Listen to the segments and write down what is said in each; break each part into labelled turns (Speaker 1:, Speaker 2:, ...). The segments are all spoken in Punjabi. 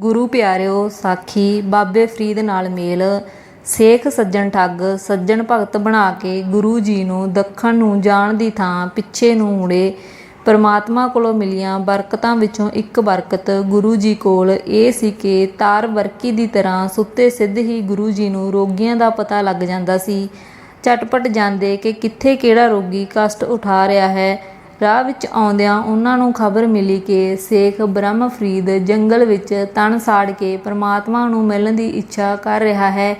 Speaker 1: ਗੁਰੂ ਪਿਆਰਿਓ, ਸਾਖੀ, ਬਾਬੇ ਫਰੀਦ ਨਾਲ ਮੇਲ। ਸੇਖ ਸੱਜਣ ਠੱਗ, ਸੱਜਣ ਭਗਤ ਬਣਾ ਕੇ ਗੁਰੂ ਜੀ ਨੂੰ ਦੱਖਣ ਨੂੰ ਜਾਣ ਦੀ ਥਾਂ ਪਿੱਛੇ ਨੂੰ ਮੁੜੇ। ਪਰਮਾਤਮਾ ਕੋਲੋਂ ਮਿਲੀਆਂ ਬਰਕਤਾਂ ਵਿੱਚੋਂ ਇੱਕ ਬਰਕਤ ਗੁਰੂ ਜੀ ਕੋਲ। ਇਹ ਸੀ ਕਿ ਤਾਰ ਵਰਕੀ ਦੀ ਤਰ੍ਹਾਂ ਸੁੱਤੇ ਸਿੱਧ ਹੀ ਗੁਰੂ ਜੀ ਨੂੰ ਰੋਗੀਆਂ ਦਾ ਪਤਾ ਲੱਗ ਜਾਂਦਾ ਸੀ। ਝਟਪਟ ਜਾਂਦੇ ਕਿ ਕਿੱਥੇ ਕਿਹੜਾ ਰੋਗੀ ਕਸ਼ਟ ਉਠਾ ਰਿਹਾ ਹੈ। ਰਾਹ ਵਿੱਚ ਆਉਂਦਿਆਂ ਉਹਨਾਂ ਨੂੰ ਖਬਰ ਮਿਲੀ ਕਿ ਸੇਖ ਬ੍ਰਹਮ ਫਰੀਦ ਜੰਗਲ ਵਿੱਚ ਤਣ ਸਾੜ ਕੇ ਪਰਮਾਤਮਾ ਨੂੰ ਮਿਲਣ ਦੀ ਇੱਛਾ ਕਰ ਰਿਹਾ ਹੈ।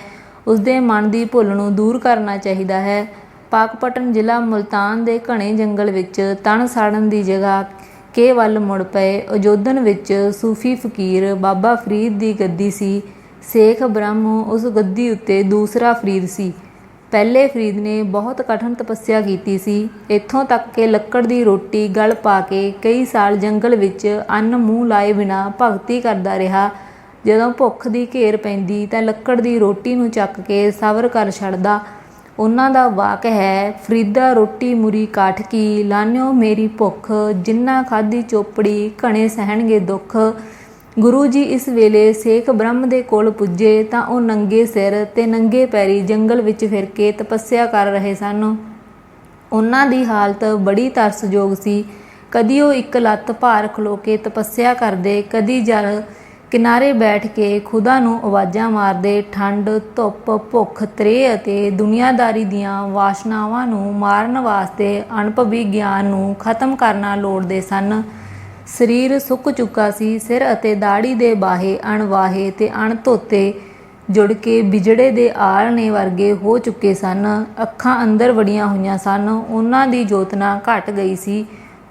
Speaker 1: ਉਸਦੇ ਮਨ ਦੀ ਭੁੱਲ ਨੂੰ ਦੂਰ ਕਰਨਾ ਚਾਹੀਦਾ ਹੈ। ਪਾਕਪਟਨ ਜ਼ਿਲ੍ਹਾ ਮੁਲਤਾਨ ਦੇ ਘਣੇ ਜੰਗਲ ਵਿੱਚ ਤਣ ਸਾੜਨ ਦੀ ਜਗ੍ਹਾ ਕੇ ਵੱਲ ਮੁੜ ਪਏ। ਅਜੋਧਨ ਵਿੱਚ ਸੂਫੀ ਫਕੀਰ ਬਾਬਾ ਫਰੀਦ ਦੀ ਗੱਦੀ ਸੀ। ਸੇਖ ਬ੍ਰਹਮ ਉਸ ਗੱਦੀ ਉੱਤੇ ਦੂਸਰਾ ਫਰੀਦ ਸੀ। ਪਹਿਲੇ ਫਰੀਦ ਨੇ ਬਹੁਤ ਕਠਨ ਤਪੱਸਿਆ ਕੀਤੀ ਸੀ। ਇੱਥੋਂ ਤੱਕ ਕਿ ਲੱਕੜ ਦੀ ਰੋਟੀ, ਗਲ ਪਾ ਕੇ ਕਈ ਸਾਲ ਜੰਗਲ ਵਿੱਚ ਅੰਨ ਮੂੰਹ ਲਾਏ ਬਿਨਾ ਭਗਤੀ ਕਰਦਾ ਰਿਹਾ। ਜਦੋਂ ਭੁੱਖ ਦੀ ਘੇਰ ਪੈਂਦੀ ਤਾਂ ਲੱਕੜ ਦੀ ਰੋਟੀ ਨੂੰ ਚੱਕ ਕੇ ਸਬਰ ਕਰ ਛੱਡਦਾ। ਉਹਨਾਂ ਦਾ ਵਾਕ ਹੈ, ਫਰੀਦਾ ਰੋਟੀ ਮੁਰੀ ਕਾਠ ਕੀ, ਲਾਨਿਓ ਮੇਰੀ ਭੁੱਖ, ਜਿੰਨਾ ਖਾਦੀ ਚੋਪੜੀ ਘਣੇ ਸਹਿਣਗੇ ਦੁੱਖ। ਗੁਰੂ ਜੀ ਇਸ ਵੇਲੇ ਸੇਖ ਬ੍ਰਹਮ ਦੇ ਕੋਲ ਪੁੱਜੇ ਤਾਂ ਉਹ ਨੰਗੇ ਸਿਰ ਤੇ ਨੰਗੇ ਪੈਰੀ ਜੰਗਲ ਵਿੱਚ ਫਿਰ ਕੇ ਤਪੱਸਿਆ ਕਰ ਰਹੇ ਸਨ। ਉਹਨਾਂ ਦੀ ਹਾਲਤ ਬੜੀ ਤਰਸਯੋਗ ਸੀ। ਕਦੀ ਉਹ ਇੱਕ ਲੱਤ ਭਾਰ ਖਲੋ ਕੇ ਤਪੱਸਿਆ ਕਰਦੇ, ਕਦੀ ਜਲ ਕਿਨਾਰੇ ਬੈਠ ਕੇ ਖੁਦਾ ਨੂੰ ਆਵਾਜ਼ਾਂ ਮਾਰਦੇ, ਠੰਡ, ਧੁੱਪ, ਭੁੱਖ ਤ੍ਰੇ ਅਤੇ ਦੁਨੀਆਦਾਰੀ ਦੀਆਂ ਵਾਸ਼ਨਾਵਾਂ ਨੂੰ ਮਾਰਨ ਵਾਸਤੇ ਅਣਭਵੀ ਗਿਆਨ ਨੂੰ ਖਤਮ ਕਰਨਾ ਲੋੜਦੇ ਸਨ। ਸਰੀਰ ਸੁੱਕ ਚੁੱਕਾ ਸੀ, ਸਿਰ ਅਤੇ ਦਾੜੀ ਦੇ ਬਾਹੇ ਅਣਵਾਹੇ ਤੇ ਅਣਧੋਤੇ ਜੁੜ ਕੇ ਬਿਜੜੇ ਦੇ ਆਲਣੇ ਵਰਗੇ ਹੋ ਚੁੱਕੇ ਸਨ। ਅੱਖਾਂ ਅੰਦਰ ਵੜੀਆਂ ਹੋਈਆਂ ਸਨ। ਉਹਨਾਂ ਦੀ ਜੋਤਨਾ ਘਟ ਗਈ ਸੀ।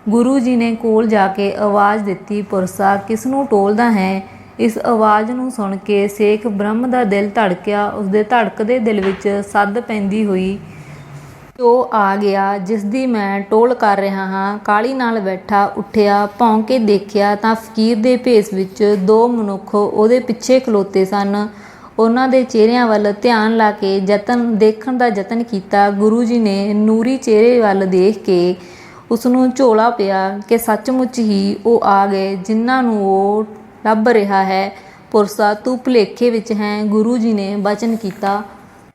Speaker 1: ਗੁਰੂ ਜੀ ਨੇ ਕੋਲ ਜਾ ਕੇ ਆਵਾਜ਼ ਦਿੱਤੀ, ਪੁਰਸਾ ਕਿਸ ਨੂੰ ਟੋਲਦਾ ਹੈ? ਇਸ ਆਵਾਜ਼ ਨੂੰ ਸੁਣ ਕੇ ਸੇਖ ਬ੍ਰਹਮ ਦਾ ਦਿਲ ਧੜਕਿਆ। ਉਸਦੇ ਧੜਕਦੇ ਦਿਲ ਵਿੱਚ ਸੱਦ ਪੈਂਦੀ ਹੋਈ ਉਹ ਆ ਗਿਆ ਜਿਸ ਦੀ ਮੈਂ ਟੋਲ ਕਰ ਰਿਹਾ ਹਾਂ। ਕਾਲੀ ਨਾਲ ਬੈਠਾ, ਉੱਠਿਆ ਭੌਂ ਕੇ ਦੇਖਿਆ ਤਾਂ ਫਕੀਰ ਦੇ ਭੇਸ ਵਿੱਚ ਦੋ ਮਨੁੱਖ ਉਹਦੇ ਪਿੱਛੇ ਖਲੋਤੇ ਸਨ। ਉਹਨਾਂ ਦੇ ਚਿਹਰਿਆਂ ਵੱਲ ਧਿਆਨ ਲਾ ਕੇ ਯਤਨ, ਦੇਖਣ ਦਾ ਯਤਨ ਕੀਤਾ। ਗੁਰੂ ਜੀ ਨੇ ਨੂਰੀ ਚਿਹਰੇ ਵੱਲ ਦੇਖ ਕੇ ਉਸ ਨੂੰ ਝੋਲਾ ਪਿਆ ਕਿ ਸੱਚਮੁੱਚ ਹੀ ਉਹ ਆ ਗਏ, ਜਿਨ੍ਹਾਂ ਨੂੰ ਉਹ ਲੱਭ ਰਿਹਾ ਹੈ। ਪੁਰਸਾ ਤੂੰ ਭੁਲੇਖੇ ਵਿੱਚ ਹੈ, ਗੁਰੂ ਜੀ ਨੇ ਬਚਨ ਕੀਤਾ।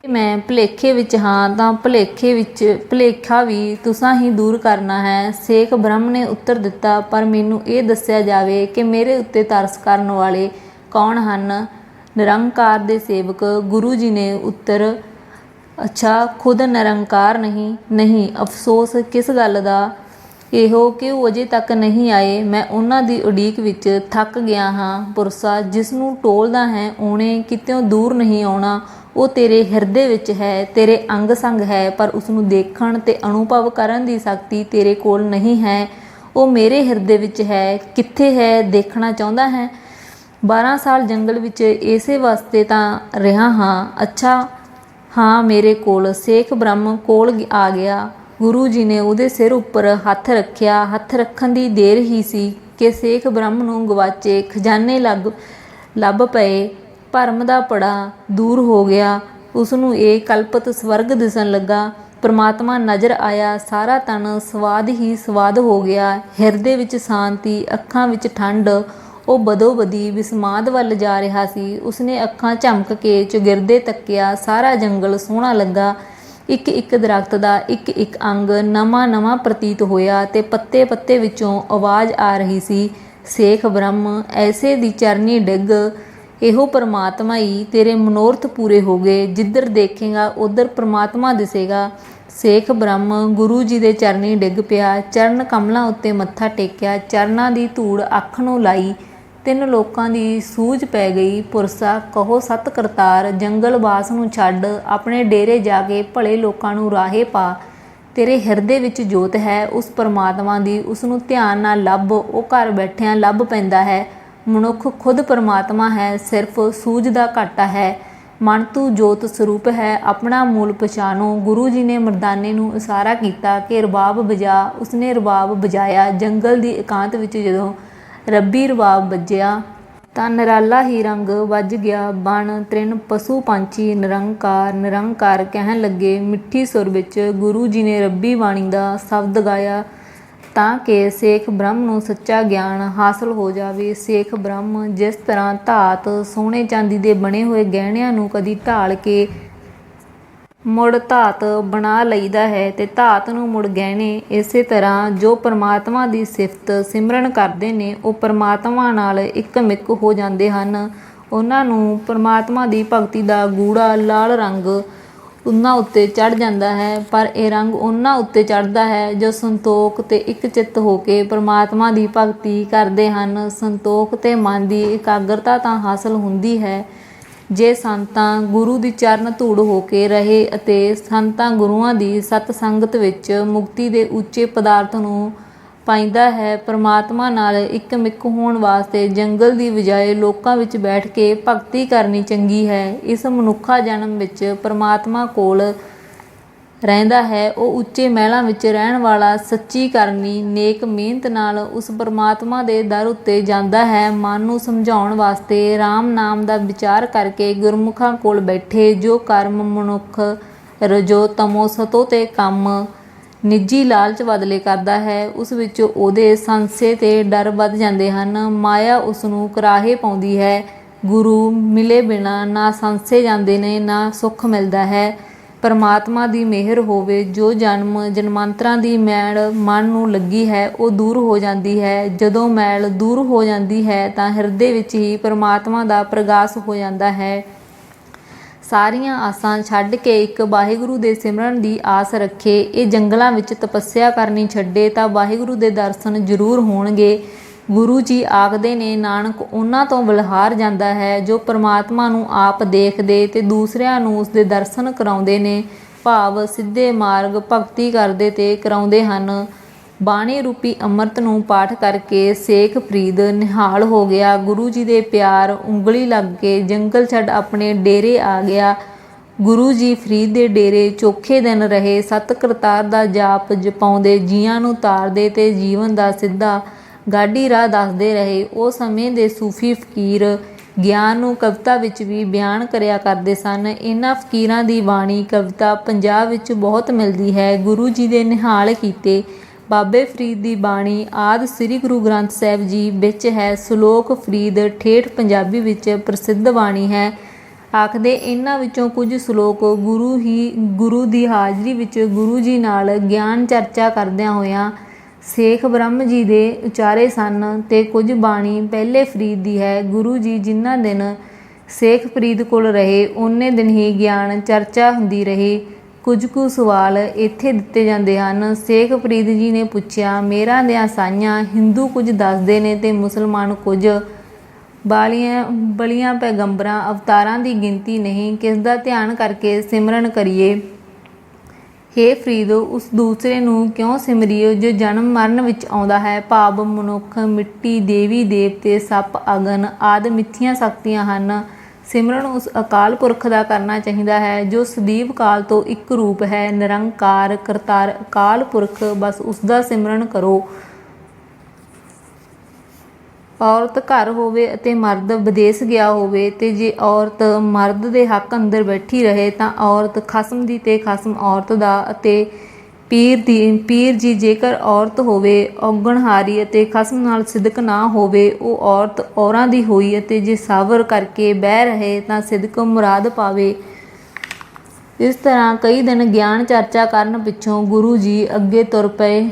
Speaker 1: ਮੈਂ ਭੁਲੇਖੇ ਵਿੱਚ ਹਾਂ ਤਾਂ ਭੁਲੇਖੇ ਵਿੱਚ, ਭੁਲੇਖਾ ਵੀ ਤੁਸਾਂ ਹੀ ਦੂਰ ਕਰਨਾ ਹੈ। ਸੇਖ ਬ੍ਰਹਮ ਨੇ ਉੱਤਰ ਦਿੱਤਾ, ਪਰ ਮੈਨੂੰ ਇਹ ਦੱਸਿਆ ਜਾਵੇ ਕਿ ਮੇਰੇ ਉੱਤੇ ਤਰਸ ਕਰਨ ਵਾਲੇ ਕੌਣ ਹਨ? ਨਿਰੰਕਾਰ ਦੇ ਸੇਵਕ ਗੁਰੂ ਜੀ ਨੇ ਉੱਤਰ, ਅੱਛਾ, ਖੁਦ ਨਿਰੰਕਾਰ ਨਹੀਂ ਨਹੀਂ, ਅਫਸੋਸ ਕਿਸ ਗੱਲ ਦਾ? ਇਹੋ ਕਿ ਉਹ ਅਜੇ ਤੱਕ ਨਹੀਂ ਆਏ? ਮੈਂ ਉਹਨਾਂ ਦੀ ਉਡੀਕ ਵਿੱਚ ਥੱਕ ਗਿਆ ਹਾਂ। ਪੁਰਸਾ ਜਿਸ ਨੂੰ ਟੋਲਦਾ ਹੈ, ਉਹਨੇ ਕਿਤਿਓਂ ਦੂਰ ਨਹੀਂ ਆਉਣਾ। ਉਹ ਤੇਰੇ ਹਿਰਦੇ ਵਿੱਚ ਹੈ, ਤੇਰੇ ਅੰਗ ਸੰਗ ਹੈ, ਪਰ ਉਸ ਨੂੰ ਦੇਖਣ ਤੇ ਅਨੁਭਵ ਕਰਨ ਦੀ ਸ਼ਕਤੀ ਤੇਰੇ ਕੋਲ ਨਹੀਂ ਹੈ। ਉਹ ਮੇਰੇ ਹਿਰਦੇ ਵਿੱਚ ਹੈ, ਕਿੱਥੇ ਹੈ, ਦੇਖਣਾ ਚਾਹੁੰਦਾ ਹੈ। 12 ਸਾਲ ਜੰਗਲ ਵਿੱਚ ਇਸੇ ਵਾਸਤੇ ਤਾਂ ਰਿਹਾ ਹਾਂ। ਅੱਛਾ, ਹਾਂ, ਮੇਰੇ ਕੋਲ ਸੇਖ ਬ੍ਰਹਮ ਕੋਲ ਆ ਗਿਆ। ਗੁਰੂ ਜੀ ਨੇ ਉਹਦੇ ਸਿਰ ਉੱਪਰ ਹੱਥ ਰੱਖਿਆ। ਹੱਥ ਰੱਖਣ ਦੀ ਦੇਰ ਹੀ ਸੀ ਕਿ ਸੇਖ ਬ੍ਰਹਮ ਨੂੰ ਗਵਾਚੇ ਖਜ਼ਾਨੇ ਲੱਗ ਲੱਭ ਪਏ। ਭਰਮ ਦਾ ਪੜਾ ਦੂਰ ਹੋ ਗਿਆ। ਉਸ ਨੂੰ ਇਹ ਕਲਪਤ ਸਵਰਗ ਦਿਸਣ ਲੱਗਾ। ਪਰਮਾਤਮਾ ਨਜ਼ਰ ਆਇਆ। ਸਾਰਾ ਤਨ ਸਵਾਦ ਹੀ ਸਵਾਦ ਹੋ ਗਿਆ। ਹਿਰਦੇ ਵਿੱਚ ਸ਼ਾਂਤੀ, ਅੱਖਾਂ ਵਿੱਚ ਠੰਡ, ਉਹ ਬਦੋਬਦੀ ਵਿਸਮਾਦ ਵੱਲ ਜਾ ਰਿਹਾ ਸੀ। ਉਸਨੇ ਅੱਖਾਂ ਝਮਕ ਕੇ ਚੁਗਿਰਦੇ ਤੱਕਿਆ। ਸਾਰਾ ਜੰਗਲ ਸੋਹਣਾ ਲੱਗਾ। ਇੱਕ ਇੱਕ ਦਰਖਤ ਦਾ ਇੱਕ ਇੱਕ ਅੰਗ ਨਵਾਂ ਨਵਾਂ ਪ੍ਰਤੀਤ ਹੋਇਆ ਤੇ ਪੱਤੇ ਪੱਤੇ ਵਿੱਚੋਂ ਆਵਾਜ਼ ਆ ਰਹੀ ਸੀ, ਸੇਖ ਬ੍ਰਹਮ, ਐਸੇ ਦੀ ਚਰਨੀ ਡਿੱਗ। ਇਹੋ ਪਰਮਾਤਮਾ ਹੀ ਤੇਰੇ ਮਨੋਰਥ ਪੂਰੇ ਹੋ ਗਏ। ਜਿੱਧਰ ਦੇਖੇਗਾ, ਉਧਰ ਪਰਮਾਤਮਾ ਦਿਸੇਗਾ। ਸੇਖ ਬ੍ਰਹਮ ਗੁਰੂ ਜੀ ਦੇ ਚਰਨੀ ਡਿੱਗ ਪਿਆ। ਚਰਨ ਕਮਲਾਂ ਉੱਤੇ ਮੱਥਾ ਟੇਕਿਆ। ਚਰਨਾਂ ਦੀ ਧੂੜ ਅੱਖ ਨੂੰ ਲਾਈ। ਤਿੰਨ ਲੋਕਾਂ ਦੀ ਸੂਝ ਪੈ ਗਈ। ਪੁਰਸਾ, ਕਹੋ ਸਤ ਕਰਤਾਰ, ਜੰਗਲ ਬਾਸ ਨੂੰ ਛੱਡ, ਆਪਣੇ ਡੇਰੇ ਜਾ ਕੇ ਭਲੇ ਲੋਕਾਂ ਨੂੰ ਰਾਹੇ ਪਾ। ਤੇਰੇ ਹਿਰਦੇ ਵਿੱਚ ਜੋਤ ਹੈ। ਉਸ ਪਰਮਾਤਮਾ ਦੀ ਉਸ ਨੂੰ ਧਿਆਨ ਨਾਲ ਲੱਭ। ਉਹ ਘਰ ਬੈਠਿਆਂ ਲੱਭ ਪੈਂਦਾ ਹੈ। ਮਨੁੱਖ ਖੁਦ ਪਰਮਾਤਮਾ ਹੈ, ਸਿਰਫ ਸੂਝ ਦਾ ਘਾਟਾ ਹੈ। ਮਨ ਤੂੰ ਜੋਤ ਸਰੂਪ ਹੈ, ਆਪਣਾ ਮੂਲ ਪਛਾਣੋ। ਗੁਰੂ ਜੀ ਨੇ ਮਰਦਾਨੇ ਨੂੰ ਇਸ਼ਾਰਾ ਕੀਤਾ ਕਿ ਰਬਾਬ ਵਜਾ। ਉਸਨੇ ਰਬਾਬ ਵਜਾਇਆ। ਜੰਗਲ ਦੀ ਇਕਾਂਤ ਵਿੱਚ ਜਦੋਂ ਰੱਬੀ ਰਬਾਬ ਵੱਜਿਆ, ਤਾਂ ਨਿਰਾਲਾ ਹੀ ਰੰਗ ਵੱਜ ਗਿਆ। ਬਣ ਤ੍ਰਿਣ ਪਸ਼ੂ ਪੰਛੀ ਨਿਰੰਕਾਰ ਨਿਰੰਕਾਰ ਕਹਿਣ ਲੱਗੇ। ਮਿੱਠੀ ਸੁਰ ਵਿੱਚ ਗੁਰੂ ਜੀ ਨੇ ਰੱਬੀ ਬਾਣੀ ਦਾ ਸ਼ਬਦ ਗਾਇਆ। ਤਾਂ ਕਿ ਸੇਖ ਬ੍ਰਹਮ ਨੂੰ ਸੱਚਾ ਗਿਆਨ ਹਾਸਲ ਹੋ ਜਾਵੇ। ਸੇਖ ਬ੍ਰਹਮ ਜਿਸ ਤਰ੍ਹਾਂ ਧਾਤ ਸੋਨੇ ਚਾਂਦੀ ਦੇ ਬਣੇ ਹੋਏ ਗਹਿਣਿਆਂ ਨੂੰ ਕਦੀ ਢਾਲ ਕੇ ਮੁੜ ਧਾਤ ਬਣਾ ਲਈਦਾ ਹੈ ਤੇ ਧਾਤ ਨੂੰ ਮੁੜ ਗਹਿਣੇ ਇਸੇ ਤਰ੍ਹਾਂ ਜੋ ਪਰਮਾਤਮਾ ਦੀ ਸਿਫਤ ਸਿਮਰਨ ਕਰਦੇ ਨੇ, ਉਹ ਪਰਮਾਤਮਾ ਨਾਲ ਇੱਕਮਿਕ ਹੋ ਜਾਂਦੇ ਹਨ। ਉਹਨਾਂ ਨੂੰ ਪਰਮਾਤਮਾ ਦੀ ਭਗਤੀ ਦਾ ਗੂੜਾ ਲਾਲ ਰੰਗ ਉਹਨਾਂ ਉੱਤੇ ਚੜ ਜਾਂਦਾ ਹੈ, ਪਰ ਇਹ ਰੰਗ ਉਹਨਾਂ ਉੱਤੇ ਚੜਦਾ ਹੈ, ਜੋ ਸੰਤੋਖ ਤੇ ਇੱਕ ਚਿੱਤ ਹੋ ਕੇ ਪਰਮਾਤਮਾ ਦੀ ਭਗਤੀ ਕਰਦੇ ਹਨ। ਸੰਤੋਖ ਤੇ ਮਨ ਦੀ ਇਕਾਗਰਤਾ ਤਾਂ ਹਾਸਲ ਹੁੰਦੀ ਹੈ। ਜੇ ਸੰਤਾਂ ਗੁਰੂ ਦੀ ਚਰਨ ਧੂੜ ਹੋ ਕੇ ਰਹੇ ਅਤੇ ਸੰਤਾਂ ਗੁਰੂਆਂ ਦੀ ਸਤ ਸੰਗਤ ਵਿੱਚ ਮੁਕਤੀ ਦੇ ਉੱਚੇ ਪਦਾਰਥ ਨੂੰ ਪਾਈਂਦਾ ਹੈ। ਪਰਮਾਤਮਾ ਨਾਲ ਇੱਕਮਿਕ ਹੋਣ ਵਾਸਤੇ ਜੰਗਲ ਦੀ ਬਜਾਏ ਲੋਕਾਂ ਵਿੱਚ ਬੈਠ ਕੇ ਭਗਤੀ ਕਰਨੀ ਚੰਗੀ ਹੈ। ਇਸ ਮਨੁੱਖਾ ਜਨਮ ਵਿੱਚ ਪਰਮਾਤਮਾ ਕੋਲ ਰਹਿੰਦਾ ਹੈ। ਉਹ ਉੱਚੇ ਮਹਿਲਾਂ ਵਿੱਚ ਰਹਿਣ ਵਾਲਾ, ਸੱਚੀ ਕਰਨੀ ਨੇਕ ਮਿਹਨਤ ਨਾਲ ਉਸ ਪਰਮਾਤਮਾ ਦੇ ਦਰ ਉੱਤੇ ਜਾਂਦਾ ਹੈ। ਮਨ ਨੂੰ ਸਮਝਾਉਣ ਵਾਸਤੇ RAM ਨਾਮ ਦਾ ਵਿਚਾਰ ਕਰਕੇ ਗੁਰਮੁਖਾਂ ਕੋਲ ਬੈਠੇ ਜੋ ਕਰਮ ਮਨੁੱਖ ਰਜੋ ਤਮੋ ਸਤੋ ਤੇ ਕੰਮ ਨਿੱਜੀ ਲਾਲਚ ਬਦਲੇ ਕਰਦਾ ਹੈ, ਉਸ ਵਿੱਚ ਉਹਦੇ ਸੰਸੇ ਤੇ ਡਰ ਵੱਧ ਜਾਂਦੇ ਹਨ। ਮਾਇਆ ਉਸ ਨੂੰ ਕਰਾਹੇ ਪਾਉਂਦੀ ਹੈ। ਗੁਰੂ ਮਿਲੇ ਬਿਨਾ ਨਾ ਸੰਸੇ ਜਾਂਦੇ ਨੇ, ਨਾ ਸੁੱਖ ਮਿਲਦਾ ਹੈ। ਪਰਮਾਤਮਾ ਦੀ ਮਿਹਰ ਹੋਵੇ, ਜੋ ਜਨਮ ਜਨਮਾਂਤਰਾਂ ਦੀ ਮੈਲ ਮਨ ਨੂੰ ਲੱਗੀ ਹੈ, ਉਹ ਦੂਰ ਹੋ ਜਾਂਦੀ ਹੈ। ਜਦੋਂ ਮੈਲ ਦੂਰ ਹੋ ਜਾਂਦੀ ਹੈ, ਤਾਂ ਹਿਰਦੇ ਵਿੱਚ ਹੀ ਪਰਮਾਤਮਾ ਦਾ ਪ੍ਰਗਾਸ ਹੋ ਜਾਂਦਾ ਹੈ। ਸਾਰੀਆਂ ਆਸਾਂ ਛੱਡ ਕੇ ਇੱਕ ਵਾਹਿਗੁਰੂ ਦੇ ਸਿਮਰਨ ਦੀ ਆਸ ਰੱਖੇ, ਇਹ ਜੰਗਲਾਂ ਵਿੱਚ ਤਪੱਸਿਆ ਕਰਨੀ ਛੱਡੇ ਤਾਂ ਵਾਹਿਗੁਰੂ ਦੇ ਦਰਸ਼ਨ ਜ਼ਰੂਰ ਹੋਣਗੇ। ਗੁਰੂ ਜੀ ਆਖਦੇ ਨੇ, ਨਾਨਕ ਉਹਨਾਂ ਤੋਂ ਬਲਹਾਰ ਜਾਂਦਾ ਹੈ ਜੋ ਪਰਮਾਤਮਾ ਨੂੰ ਆਪ ਦੇਖਦੇ ਤੇ ਦੂਸਰਿਆਂ ਨੂੰ ਉਸ ਦੇ ਦਰਸ਼ਨ ਕਰਾਉਂਦੇ ਨੇ। ਭਾਵ ਸਿੱਧੇ ਮਾਰਗ ਭਗਤੀ ਕਰਦੇ ਤੇ ਕਰਾਉਂਦੇ ਹਨ। ਬਾਣੀ ਰੂਪੀ ਅੰਮ੍ਰਿਤ ਨੂੰ ਪਾਠ ਕਰਕੇ ਸੇਖ ਫਰੀਦ ਨਿਹਾਲ ਹੋ ਗਿਆ। ਗੁਰੂ ਜੀ ਦੇ ਪਿਆਰ ਉਂਗਲੀ ਲੱਗ ਕੇ ਜੰਗਲ ਛੱਡ ਆਪਣੇ ਡੇਰੇ ਆ ਗਿਆ। ਗੁਰੂ ਜੀ ਫਰੀਦ ਦੇ ਡੇਰੇ ਚੋਖੇ ਦਿਨ ਰਹੇ। ਸਤ ਕਰਤਾਰ ਦਾ ਜਾਪ ਜਪਾਉਂਦੇ ਜੀਆਂ ਨੂੰ ਤਾਰਦੇ ਤੇ ਜੀਵਨ ਦਾ ਸਿੱਧਾ ਗਾਡੀ ਰਾਹ ਦੱਸਦੇ ਰਹੇ। ਉਹ ਸਮੇਂ ਦੇ ਸੂਫੀ ਫਕੀਰ ਗਿਆਨ ਨੂੰ ਕਵਿਤਾ ਵਿੱਚ ਵੀ ਬਿਆਨ ਕਰਿਆ ਕਰਦੇ ਸਨ। ਇਹਨਾਂ ਫਕੀਰਾਂ ਦੀ ਬਾਣੀ ਕਵਿਤਾ ਪੰਜਾਬ ਵਿੱਚ ਬਹੁਤ ਮਿਲਦੀ ਹੈ। ਗੁਰੂ ਜੀ ਦੇ ਨਿਹਾਲ ਕੀਤੇ ਬਾਬੇ ਫਰੀਦ ਦੀ ਬਾਣੀ ਆਦ ਸ੍ਰੀ ਗੁਰੂ ਗ੍ਰੰਥ ਸਾਹਿਬ ਜੀ ਵਿੱਚ ਹੈ। ਸ਼ਲੋਕ ਫਰੀਦ ਠੇਠ ਪੰਜਾਬੀ ਵਿੱਚ ਪ੍ਰਸਿੱਧ ਬਾਣੀ ਹੈ। ਆਖਦੇ, ਇਹਨਾਂ ਵਿੱਚੋਂ ਕੁਝ ਸ਼ਲੋਕ ਗੁਰੂ ਹੀ, ਗੁਰੂ ਦੀ ਹਾਜ਼ਰੀ ਵਿੱਚ ਗੁਰੂ ਜੀ ਨਾਲ ਗਿਆਨ ਚਰਚਾ ਕਰਦਿਆਂ ਹੋਇਆਂ ਸੇਖ ਬ੍ਰਹਮ ਜੀ ਦੇ ਉਚਾਰੇ ਸਨ ਤੇ ਕੁਝ ਬਾਣੀ ਪਹਿਲੇ ਫਰੀਦ ਦੀ ਹੈ। ਗੁਰੂ ਜੀ ਜਿਨ੍ਹਾਂ ਦਿਨ ਸੇਖ ਫਰੀਦ ਕੋਲ ਰਹੇ, ਉਹਨੇ ਦਿਨ ਹੀ ਗਿਆਨ ਚਰਚਾ ਹੁੰਦੀ ਰਹੀ। ਕੁਝ ਕੁ ਸਵਾਲ ਇੱਥੇ ਦਿੱਤੇ ਜਾਂਦੇ ਹਨ। ਸੇਖ ਫਰੀਦ ਜੀ ਨੇ ਪੁੱਛਿਆ, ਮੇਰਾ ਦਿਆਂ ਸਾਈਆਂ ਹਿੰਦੂ ਕੁਝ ਦੱਸਦੇ ਨੇ ਤੇ ਮੁਸਲਮਾਨ ਕੁਝ ਬਾਲੀਆਂ, ਬਲੀਆਂ ਪੈਗੰਬਰਾਂ ਅਵਤਾਰਾਂ ਦੀ ਗਿਣਤੀ ਨਹੀਂ। ਕਿਸ ਦਾ ਧਿਆਨ ਕਰਕੇ ਸਿਮਰਨ ਕਰੀਏ? ਹੇ ਫਰੀਦ, ਉਸ ਦੂਸਰੇ ਨੂੰ ਕਿਉਂ ਸਿਮਰਿਓ ਜੋ ਜਨਮ ਮਰਨ ਵਿੱਚ ਆਉਂਦਾ ਹੈ? ਭਾਵ ਮਨੁੱਖ ਮਿੱਟੀ ਦੇਵੀ ਦੇਵਤੇ, ਸੱਪ, ਅਗਨ ਆਦ ਮਿੱਥੀਆਂ ਸ਼ਕਤੀਆਂ ਹਨ। ਸਿਮਰਨ ਉਸ ਅਕਾਲ ਪੁਰਖ ਦਾ ਕਰਨਾ ਚਾਹੀਦਾ ਹੈ, ਜੋ ਸਦੀਵ ਕਾਲ ਤੋਂ ਇੱਕ ਰੂਪ ਹੈ, ਨਿਰੰਕਾਰ ਕਰਤਾਰ ਅਕਾਲ ਪੁਰਖ, ਬਸ ਉਸ ਦਾ ਸਿਮਰਨ ਕਰੋ। ਔਰਤ ਘਰ ਹੋਵੇ ਅਤੇ ਮਰਦ ਵਿਦੇਸ਼ ਗਿਆ ਹੋਵੇ, ਤੇ ਜੇ ਔਰਤ ਮਰਦ ਦੇ ਹੱਕ ਅੰਦਰ ਬੈਠੀ ਰਹੇ, ਤਾਂ ਔਰਤ ਖਸਮ ਦੀ ਤੇ ਖਸਮ ਔਰਤ ਦਾ ਅਤੇ ਪੀਰ ਦੀ, ਪੀਰ ਜੀ ਜੇਕਰ ਔਰਤ ਹੋਵੇ, ਔਗਣਹਾਰੀ ਅਤੇ ਖਸਮ ਨਾਲ ਸਿਦਕ ਨਾ ਹੋਵੇ, ਉਹ ਔਰਤ ਔਰਾਂ ਦੀ ਹੋਈ ਅਤੇ ਜੇ ਸਾਵਰ ਕਰਕੇ ਬਹਿ ਰਹੇ ਤਾਂ ਸਿਦਕ ਮੁਰਾਦ ਪਾਵੇ। ਇਸ ਤਰ੍ਹਾਂ ਕਈ ਦਿਨ ਗਿਆਨ ਚਰਚਾ ਕਰਨ ਪਿੱਛੋਂ ਗੁਰੂ ਜੀ ਅੱਗੇ ਤੁਰ ਪਏ।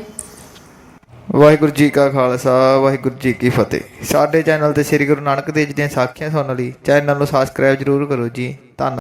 Speaker 2: ਵਾਹਿਗੁਰੂ ਜੀ ਕਾ ਖਾਲਸਾ, ਵਾਹਿਗੁਰੂ ਜੀ ਕੀ ਫਤਿਹ। ਸਾਡੇ ਚੈਨਲ ਤੇ ਸ੍ਰੀ ਗੁਰੂ ਨਾਨਕ ਦੇਵ ਜੀ ਦੀਆਂ ਸਾਖੀਆਂ ਸੁਣਨ ਲਈ ਚੈਨਲ ਨੂੰ ਸਬਸਕ੍ਰਾਈਬ ਜਰੂਰ ਕਰੋ ਜੀ। ਧੰਨਵਾਦ।